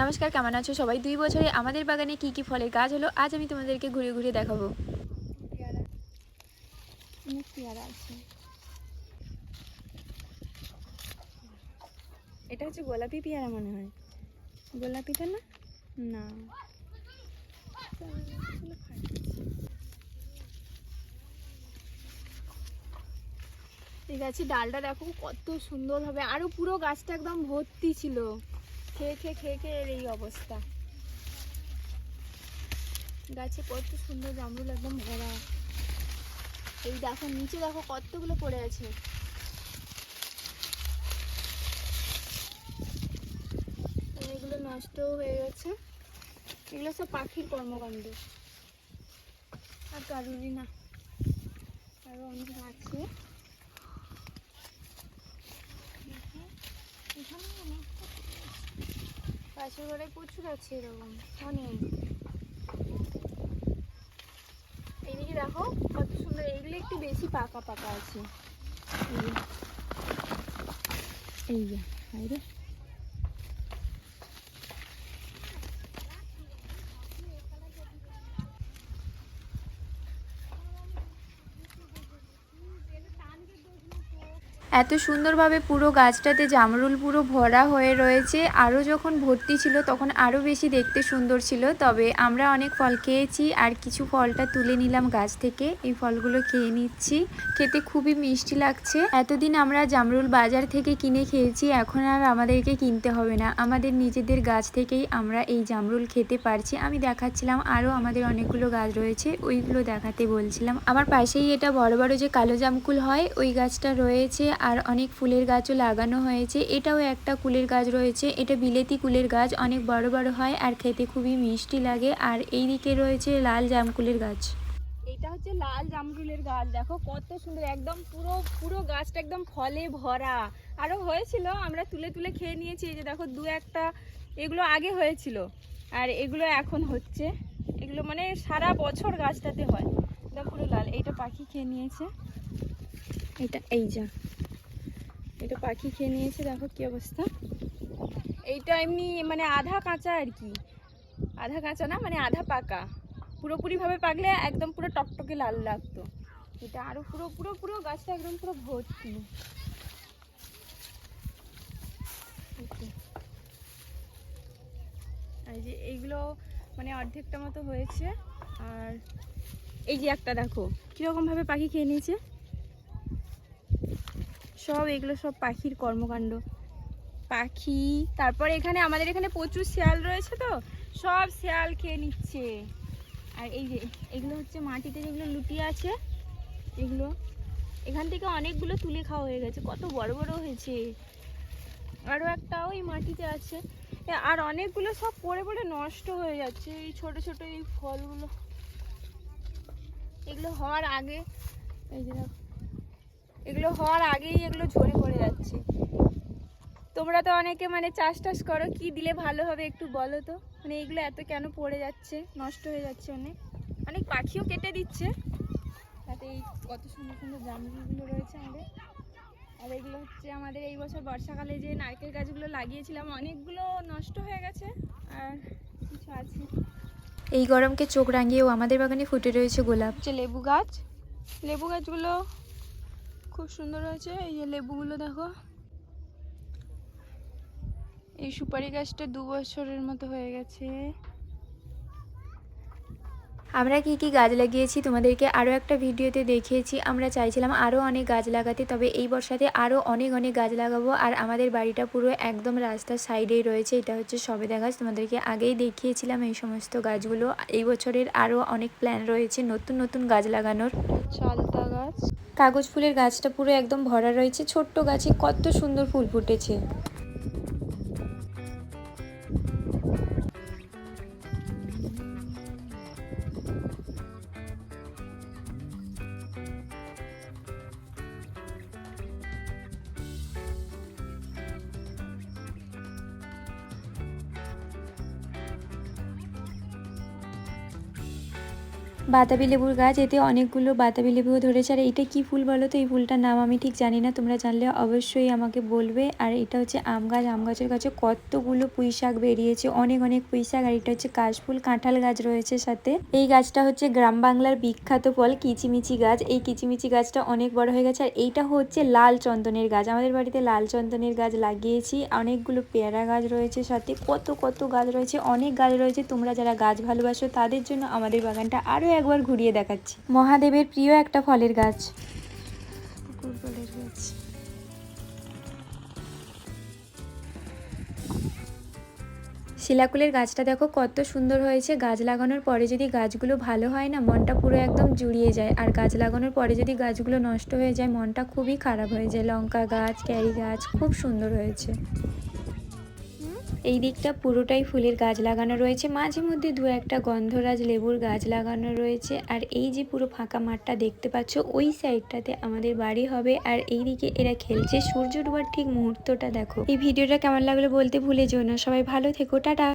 নমস্কার, কেমন আছো সবাই? দুই বছরে আমাদের বাগানে কি কি ফলের গাছ হলো, আজ আমি তোমাদেরকে ঘুরে ঘুরে দেখাবো। এটা হচ্ছে গোলাপি পেয়ারা মনে হয়। গোলাপিটা না? না। এই গাছের ডালটা দেখো কত সুন্দর হবে, আরও পুরো গাছটা একদম ভর্তি ছিল। খেয়ে খেয়ে খেয়ে খেয়ে এর এই অবস্থা। গাছে কত সুন্দর জামরুল একদম ভরা। এই দেখো, নিচে দেখো কতগুলো পড়ে আছে। এগুলো নষ্ট হয়ে গেছে। এগুলো সব পাখির কর্মকাণ্ড। আর কারুরই না। আরও অনেক আছে দেখো, এখানেও অনেক পাশের ঘরে প্রচুর আছে এরকম, অনেক এইদিকে দেখো, কত সুন্দর, এইগুলো একটু বেশি পাকা পাকা আছে এই যে। এত সুন্দরভাবে পুরো গাছটাতে জামরুল পুরো ভরা হয়ে রয়েছে। আরও যখন ভর্তি ছিল তখন আরও বেশি দেখতে সুন্দর ছিল। তবে আমরা অনেক ফল খেয়েছি আর কিছু ফলটা তুলে নিলাম গাছ থেকে। এই ফলগুলো খেয়ে নিচ্ছি। খেতে খুবই মিষ্টি লাগছে। এতদিন আমরা জামরুল বাজার থেকে কিনে খেয়েছি। এখন আর আমাদেরকে কিনতে হবে না। আমাদের নিজেদের গাছ থেকেই আমরা এই জামরুল খেতে পারছি। আমি দেখাচ্ছিলাম আরও আমাদের অনেকগুলো গাছ রয়েছে। ওইগুলো দেখাতে বলছিলাম। আমার পাশেই এটা বড় বড় যে কালো জামকুল হয়, ওই গাছটা রয়েছে। আর অনেক ফুলের গাছও লাগানো হয়েছে। এটাও একটা কুলের গাছ রয়েছে। এটা বিলেতি কুলের গাছ, অনেক বড় বড় হয় আর খেতে খুবই মিষ্টি লাগে। আর এই দিকে রয়েছে লাল জামকুলের গাছ। এটা হচ্ছে লাল জামরুলের গাছ। দেখো কত সুন্দর, একদম পুরো পুরো গাছটা একদম ফলে ভরা। আরও হয়েছিল, আমরা তুলে তুলে খেয়ে নিয়েছি। এই যে দেখো, দু একটা, এগুলো আগে হয়েছিল। আর এগুলো এখন হচ্ছে। এগুলো মানে সারা বছর গাছটাতে হয়। দেখো পুরো লাল। এইটা পাখি খেয়ে নিয়েছে। এটা এই যা। এটা পাখি খেয়ে নিয়েছে, দেখো কি অবস্থা। এইটা এমনি মানে আধা কাঁচা আর কি। আধা কাঁচা না মানে আধা পাকা। পুরোপুরিভাবে পাকলে একদম পুরো টকটকে লাল লাগতো। এটা আরও পুরো পুরো পুরো গাছটা একদম পুরো ভর্তি। এই যে এইগুলো মানে অর্ধেকটা মতো হয়েছে। আর এই যে একটা দেখো কীরকম ভাবে পাখি খেয়ে নিয়েছে? সব, এগুলো সব পাখির কর্মকাণ্ড। পাখি, তারপর এখানে, আমাদের এখানে প্রচুর শেয়াল রয়েছে তো, সব শেয়াল খেয়ে নিচ্ছে। আর এই যে, এগুলো হচ্ছে মাটিতে যেগুলো লুটিয়ে আছে, এগুলো, এখান থেকে অনেকগুলো তুলে খাওয়া হয়ে গেছে, কত বড় বড় হয়েছে। আরও একটা ওই মাটিতে আছে। আর অনেকগুলো সব পড়ে পড়ে নষ্ট হয়ে যাচ্ছে, এই ছোট ছোট এই ফলগুলো। এগুলো হওয়ার আগে, এই যে এগুলো হওয়ার আগেই এগুলো ঝরে পড়ে যাচ্ছে। তোমরা তো অনেকে মানে চাষ টাস করো কি দিলে ভালো হবে একটু বলো তো? মানে এগুলো এত কেন পড়ে যাচ্ছে? নষ্ট হয়ে যাচ্ছে অনেক। অনেক পাখিও কেটে দিচ্ছে। তাতে এই কত সুন্দর সুন্দর জামরুলগুলো রয়েছে আমাদের। আর এগুলো হচ্ছে আমাদের এই বছর বর্ষাকালে যে নারকেল গাছগুলো লাগিয়েছিলাম অনেকগুলো নষ্ট হয়ে গেছে। আর কিছু আছে? এই গরমকে চোখ রাঙিয়েও আমাদের বাগানে ফুটে রয়েছে গোলাপ। হচ্ছে লেবু গাছ। লেবু গাছগুলো খুব সুন্দর হয়েছে। এই যে লেবুগুলো দেখো। এই সুপারি গাছটা দু বছরের মতো হয়ে গেছে। আমরা কি কি গাছ লাগিয়েছি তোমাদেরকে আরও একটা ভিডিওতে দেখিয়েছি। আমরা চাইছিলাম আরও অনেক গাছ লাগাতে তবে এই বর্ষাতে আরও অনেক অনেক গাছ লাগাবো। আর আমাদের বাড়িটা পুরো একদম রাস্তার সাইডেই রয়েছে। এটা হচ্ছে সবেদা গাছ তোমাদেরকে আগেই দেখিয়েছিলাম এই সমস্ত গাছগুলো। এই বছরের আরও অনেক প্ল্যান রয়েছে নতুন নতুন গাছ লাগানোর। চালতা গাছ। কাগজ ফুলের গাছটা পুরো একদম ভরা রয়েছে। ছোট্ট গাছে কত সুন্দর ফুল ফুটেছে। বাতাবি লেবুর গাছ, এতে অনেকগুলো বাতাবি লেবুও ধরেছে। আর এটা কি ফুল বলো তো? এই ফুলটার নাম আমি ঠিক জানি না। তোমরা জানলে অবশ্যই আমাকে বলবে। আর এটা হচ্ছে আম গাছ। আম গাছের কাছে কতগুলো পুঁই শাক বেরিয়েছে। অনেক অনেক পুঁই শাক। আর এটা হচ্ছে কাশফুল কাঁঠাল গাছ রয়েছে সাথে। এই গাছটা হচ্ছে গ্রাম বাংলার বিখ্যাত ফল কিচিমিচি গাছ। এই কিচিমিচি গাছটা অনেক বড় হয়ে গেছে। আর এইটা হচ্ছে লাল চন্দনের গাছ। আমাদের বাড়িতে লাল চন্দনের গাছ লাগিয়েছি। অনেকগুলো পেয়ারা গাছ রয়েছে সাথে। কত কত গাছ রয়েছে। অনেক গাছ রয়েছে। তোমরা যারা গাছ ভালোবাসো, তাদের জন্য আমাদের বাগানটা আরও একবার ঘুরিয়ে দেখাচ্ছি। মহাদেবের প্রিয় একটা ফলের গাছ। শিলাকুলের গাছটা দেখো কত সুন্দর হয়েছে। গাছ লাগানোর পরে যদি গাছগুলো ভালো হয় না, মনটা পুরো একদম জুড়িয়ে যায়। আর গাছ লাগানোর পরে যদি গাছগুলো নষ্ট হয়ে যায়, মনটা খুবই খারাপ হয়ে যায়। লঙ্কা গাছ, ক্যারি গাছ, খুব সুন্দর হয়েছে। এই দিকটা পুরোটাই ফুলের গাছ লাগানো রয়েছে। মাঝে মধ্যে দু একটা গন্ধরাজ লেবুর গাছ লাগানো রয়েছে। আর এই যে পুরো ফাঁকা মাঠটা দেখতে পাচ্ছ, ওই সাইডটাতে আমাদের বাড়ি হবে। আর এই দিকে এরা খেলছে। সূর্য ডুবার ঠিক মুহূর্তটা দেখো। এই ভিডিওটা কেমন লাগল বলতে ভুলে যেও না। সবাই ভালো থেকো। টাটা।